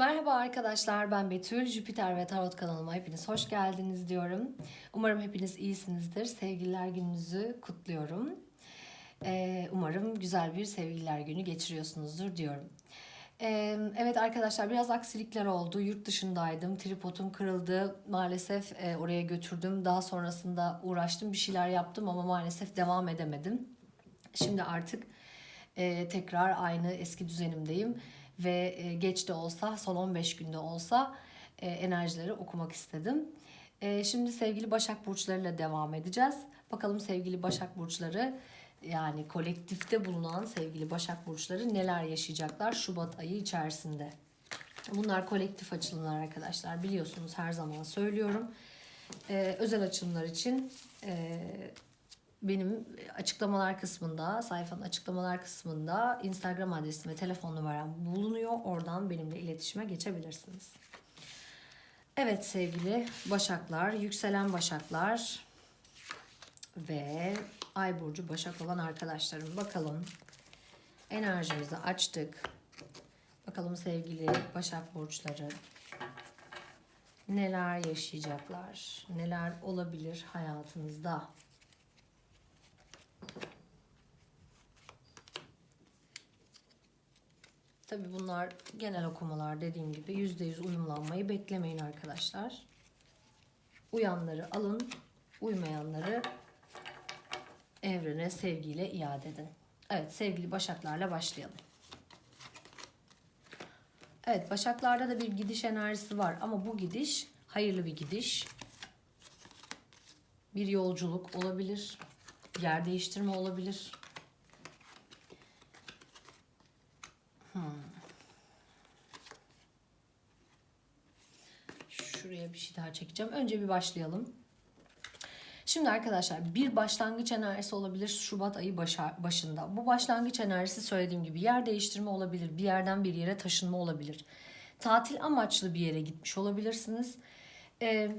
Merhaba arkadaşlar ben Betül. Jüpiter ve Tarot kanalıma hepiniz hoş geldiniz diyorum. Umarım hepiniz iyisinizdir. Sevgililer gününüzü kutluyorum. Ee, umarım güzel bir sevgililer günü geçiriyorsunuzdur diyorum. Ee, evet arkadaşlar biraz aksilikler oldu. Yurt dışındaydım. Tripodum kırıldı. Maalesef e, oraya götürdüm. Daha sonrasında uğraştım. Bir şeyler yaptım ama maalesef devam edemedim. Şimdi artık e, tekrar aynı eski düzenimdeyim ve e, geç de olsa son 15 günde olsa e, enerjileri okumak istedim. E, şimdi sevgili Başak burçlarıyla devam edeceğiz. Bakalım sevgili Başak burçları yani kolektifte bulunan sevgili Başak burçları neler yaşayacaklar Şubat ayı içerisinde. Bunlar kolektif açılımlar arkadaşlar biliyorsunuz her zaman söylüyorum. E, özel açılımlar için e, benim açıklamalar kısmında, sayfanın açıklamalar kısmında Instagram adresim ve telefon numaram bulunuyor. Oradan benimle iletişime geçebilirsiniz. Evet sevgili Başaklar, yükselen Başaklar ve Ay burcu Başak olan arkadaşlarım bakalım enerjimizi açtık. Bakalım sevgili Başak burçları neler yaşayacaklar, neler olabilir hayatınızda. Tabi bunlar genel okumalar dediğim gibi %100 uyumlanmayı beklemeyin arkadaşlar. Uyanları alın, uymayanları evrene sevgiyle iade edin. Evet sevgili başaklarla başlayalım. Evet başaklarda da bir gidiş enerjisi var ama bu gidiş hayırlı bir gidiş. Bir yolculuk olabilir, yer değiştirme olabilir. Şuraya bir şey daha çekeceğim. Önce bir başlayalım. Şimdi arkadaşlar bir başlangıç enerjisi olabilir Şubat ayı başa, başında. Bu başlangıç enerjisi söylediğim gibi yer değiştirme olabilir. Bir yerden bir yere taşınma olabilir. Tatil amaçlı bir yere gitmiş olabilirsiniz. Ee,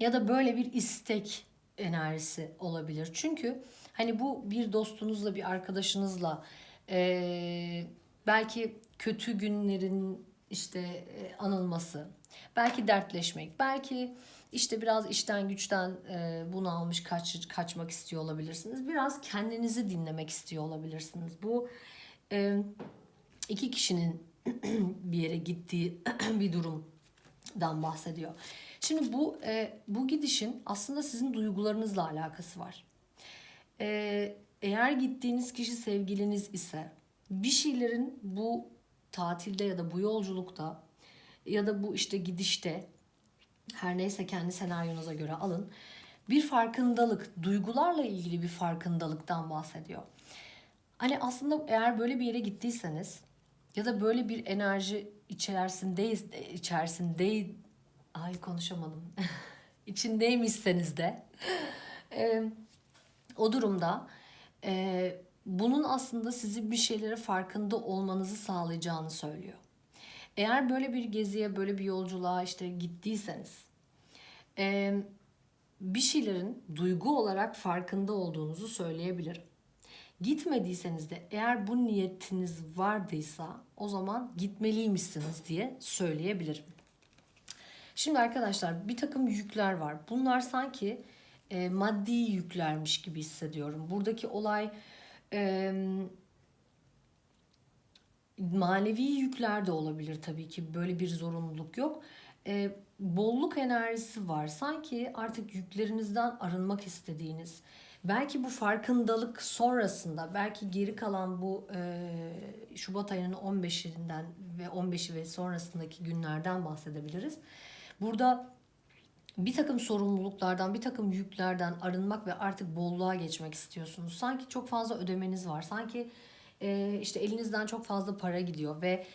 ya da böyle bir istek enerjisi olabilir. Çünkü hani bu bir dostunuzla bir arkadaşınızla ee, belki kötü günlerin işte e, anılması, belki dertleşmek, belki işte biraz işten güçten e, bunalmış kaç, kaçmak istiyor olabilirsiniz. Biraz kendinizi dinlemek istiyor olabilirsiniz. Bu e, iki kişinin bir yere gittiği bir durumdan bahsediyor. Şimdi bu e, bu gidişin aslında sizin duygularınızla alakası var. E, eğer gittiğiniz kişi sevgiliniz ise bir şeylerin bu tatilde ya da bu yolculukta ya da bu işte gidişte her neyse kendi senaryonuza göre alın. Bir farkındalık, duygularla ilgili bir farkındalıktan bahsediyor. Hani aslında eğer böyle bir yere gittiyseniz ya da böyle bir enerji içerisindeyiz, içerisinde ay konuşamadım. içindeymişseniz de e, o durumda e, bunun aslında sizi bir şeylere farkında olmanızı sağlayacağını söylüyor. Eğer böyle bir geziye, böyle bir yolculuğa işte gittiyseniz e, bir şeylerin duygu olarak farkında olduğunuzu söyleyebilirim. Gitmediyseniz de eğer bu niyetiniz vardıysa o zaman gitmeliymişsiniz diye söyleyebilirim. Şimdi arkadaşlar bir takım yükler var. Bunlar sanki e, maddi yüklermiş gibi hissediyorum. Buradaki olay e, manevi yükler de olabilir tabii ki. Böyle bir zorunluluk yok. E, bolluk enerjisi var. Sanki artık yüklerinizden arınmak istediğiniz, belki bu farkındalık sonrasında, belki geri kalan bu e, Şubat ayının 15'inden ve 15'i ve sonrasındaki günlerden bahsedebiliriz. Burada bir takım sorumluluklardan, bir takım yüklerden arınmak ve artık bolluğa geçmek istiyorsunuz. Sanki çok fazla ödemeniz var. Sanki e, işte elinizden çok fazla para gidiyor ve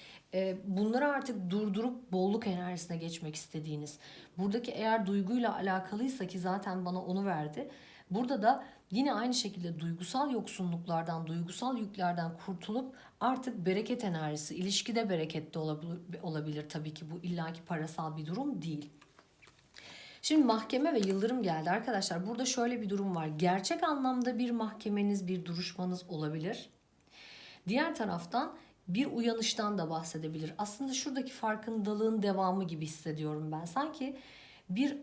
bunları artık durdurup bolluk enerjisine geçmek istediğiniz. Buradaki eğer duyguyla alakalıysa ki zaten bana onu verdi. Burada da yine aynı şekilde duygusal yoksunluklardan, duygusal yüklerden kurtulup artık bereket enerjisi, ilişkide berekette olabilir, olabilir tabii ki bu illaki parasal bir durum değil. Şimdi mahkeme ve yıldırım geldi arkadaşlar. Burada şöyle bir durum var. Gerçek anlamda bir mahkemeniz, bir duruşmanız olabilir. Diğer taraftan bir uyanıştan da bahsedebilir. Aslında şuradaki farkındalığın devamı gibi hissediyorum ben. Sanki bir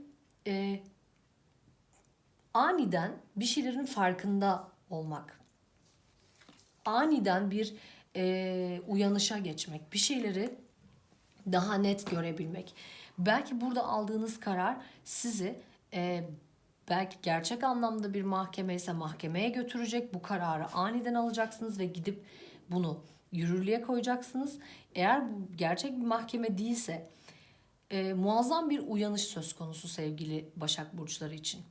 e, aniden bir şeylerin farkında olmak. Aniden bir e, uyanışa geçmek. Bir şeyleri daha net görebilmek. Belki burada aldığınız karar sizi e, belki gerçek anlamda bir mahkeme ise mahkemeye götürecek. Bu kararı aniden alacaksınız ve gidip bunu yürürlüğe koyacaksınız. Eğer bu gerçek bir mahkeme değilse e, muazzam bir uyanış söz konusu sevgili Başak Burçları için.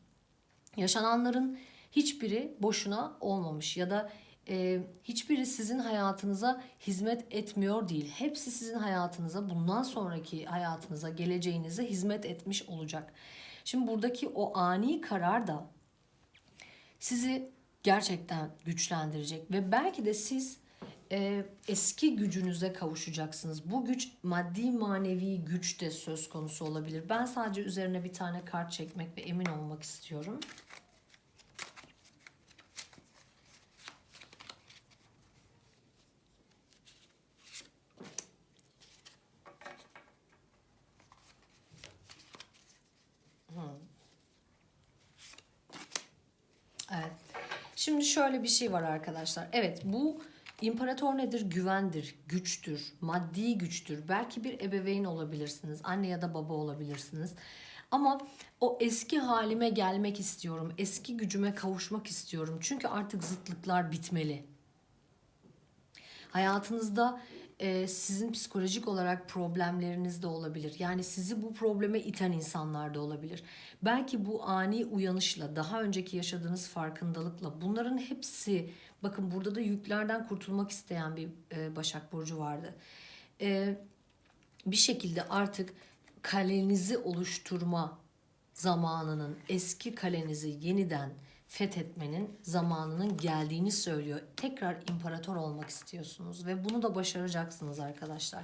Yaşananların hiçbiri boşuna olmamış ya da e, hiçbiri sizin hayatınıza hizmet etmiyor değil. Hepsi sizin hayatınıza, bundan sonraki hayatınıza, geleceğinize hizmet etmiş olacak. Şimdi buradaki o ani karar da sizi gerçekten güçlendirecek ve belki de siz e, eski gücünüze kavuşacaksınız. Bu güç maddi manevi güç de söz konusu olabilir. Ben sadece üzerine bir tane kart çekmek ve emin olmak istiyorum. Evet. Şimdi şöyle bir şey var arkadaşlar. Evet bu imparator nedir? Güvendir, güçtür, maddi güçtür. Belki bir ebeveyn olabilirsiniz. Anne ya da baba olabilirsiniz. Ama o eski halime gelmek istiyorum. Eski gücüme kavuşmak istiyorum. Çünkü artık zıtlıklar bitmeli. Hayatınızda e, sizin psikolojik olarak problemleriniz de olabilir. Yani sizi bu probleme iten insanlar da olabilir. Belki bu ani uyanışla, daha önceki yaşadığınız farkındalıkla bunların hepsi bakın burada da yüklerden kurtulmak isteyen bir e, Başak Burcu vardı. E, bir şekilde artık kalenizi oluşturma zamanının eski kalenizi yeniden fethetmenin zamanının geldiğini söylüyor. Tekrar imparator olmak istiyorsunuz ve bunu da başaracaksınız arkadaşlar.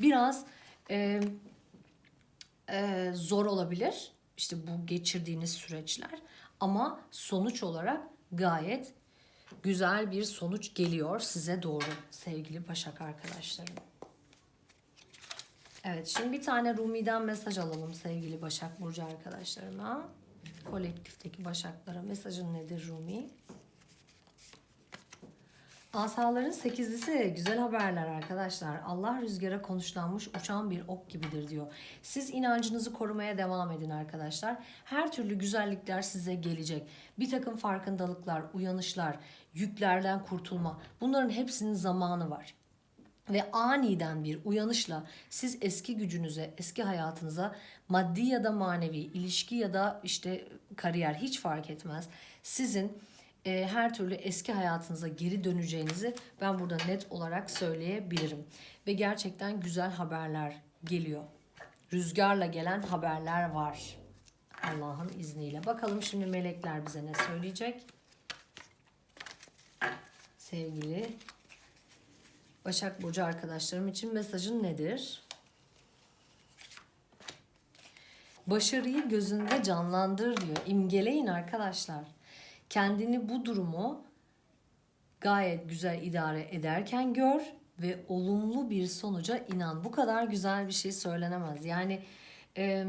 Biraz e, e, zor olabilir işte bu geçirdiğiniz süreçler ama sonuç olarak gayet güzel bir sonuç geliyor size doğru sevgili Başak arkadaşlarım. Evet şimdi bir tane Rumi'den mesaj alalım sevgili Başak Burcu arkadaşlarıma. Kolektifteki Başaklara mesajın nedir Rumi? Asaların sekizlisi güzel haberler arkadaşlar. Allah rüzgara konuşlanmış uçan bir ok gibidir diyor. Siz inancınızı korumaya devam edin arkadaşlar. Her türlü güzellikler size gelecek. Bir takım farkındalıklar, uyanışlar, yüklerden kurtulma bunların hepsinin zamanı var. Ve aniden bir uyanışla siz eski gücünüze, eski hayatınıza maddi ya da manevi, ilişki ya da işte kariyer hiç fark etmez. Sizin e, her türlü eski hayatınıza geri döneceğinizi ben burada net olarak söyleyebilirim. Ve gerçekten güzel haberler geliyor. Rüzgarla gelen haberler var. Allah'ın izniyle. Bakalım şimdi melekler bize ne söyleyecek? Sevgili Başak Burcu arkadaşlarım için mesajın nedir? Başarıyı gözünde canlandır diyor. İmgeleyin arkadaşlar. Kendini bu durumu gayet güzel idare ederken gör ve olumlu bir sonuca inan. Bu kadar güzel bir şey söylenemez. Yani e,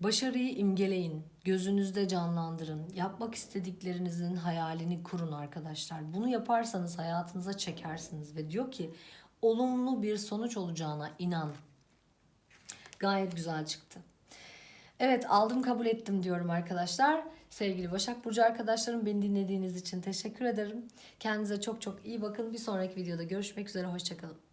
başarıyı imgeleyin, gözünüzde canlandırın. Yapmak istediklerinizin hayalini kurun arkadaşlar. Bunu yaparsanız hayatınıza çekersiniz ve diyor ki olumlu bir sonuç olacağına inan. Gayet güzel çıktı. Evet aldım kabul ettim diyorum arkadaşlar. Sevgili Başak Burcu arkadaşlarım beni dinlediğiniz için teşekkür ederim. Kendinize çok çok iyi bakın. Bir sonraki videoda görüşmek üzere. Hoşçakalın.